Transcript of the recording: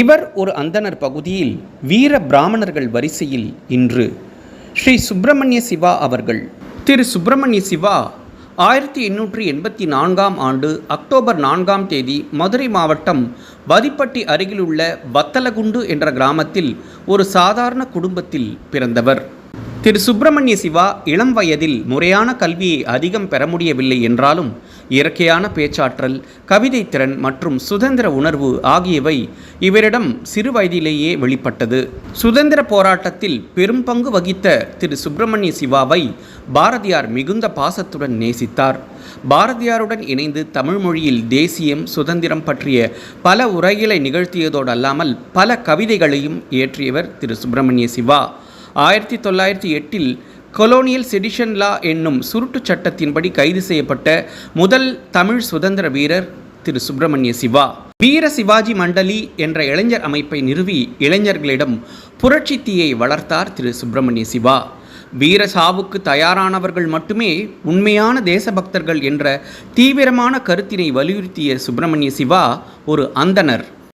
இவர் ஒரு அந்தணர் பகுதியில் வீர பிராமணர்கள் வரிசையில் இன்று ஸ்ரீ சுப்பிரமணிய சிவா அவர்கள். திரு சுப்பிரமணிய சிவா ஆயிரத்தி எண்ணூற்றி எண்பத்தி நான்காம் ஆண்டு அக்டோபர் நான்காம் தேதி மதுரை மாவட்டம் வதிப்பட்டி அருகிலுள்ள வத்தலகுண்டு என்ற கிராமத்தில் ஒரு சாதாரண குடும்பத்தில் பிறந்தவர். திரு சுப்பிரமணிய சிவா இளம் வயதில் முறையான கல்வியை அதிகம் பெற முடியவில்லை என்றாலும் இயற்கையான பேச்சாற்றல் கவிதை திறன் மற்றும் சுதந்திர உணர்வு ஆகியவை இவரிடம் சிறு வயதிலேயே வெளிப்பட்டது. சுதந்திர போராட்டத்தில் பெரும் பங்கு வகித்த திரு சுப்பிரமணிய சிவாவை பாரதியார் மிகுந்த பாசத்துடன் நேசித்தார். பாரதியாருடன் இணைந்து தமிழ் மொழியில் தேசியம் சுதந்திரம் பற்றிய பல உரைகளை நிகழ்த்தியதோடு அல்லாமல் பல கவிதைகளையும் இயற்றியவர் திரு சுப்பிரமணிய சிவா. ஆயிரத்தி தொள்ளாயிரத்தி எட்டில் கொலோனியல் செடிஷன் லா என்னும் சுருட்டுச் சட்டத்தின்படி கைது செய்யப்பட்ட முதல் தமிழ் சுதந்திர வீரர் திரு சுப்பிரமணிய சிவா. வீர சிவாஜி மண்டலி என்ற இளைஞர் அமைப்பை நிறுவி இளைஞர்களிடம் புரட்சி தீயை வளர்த்தார் திரு சுப்பிரமணிய சிவா. வீர சாவுக்கு தயாரானவர்கள் மட்டுமே உண்மையான தேசபக்தர்கள் என்ற தீவிரமான கருத்தினை வலியுறுத்திய சுப்பிரமணிய சிவா ஒரு அந்தணர்.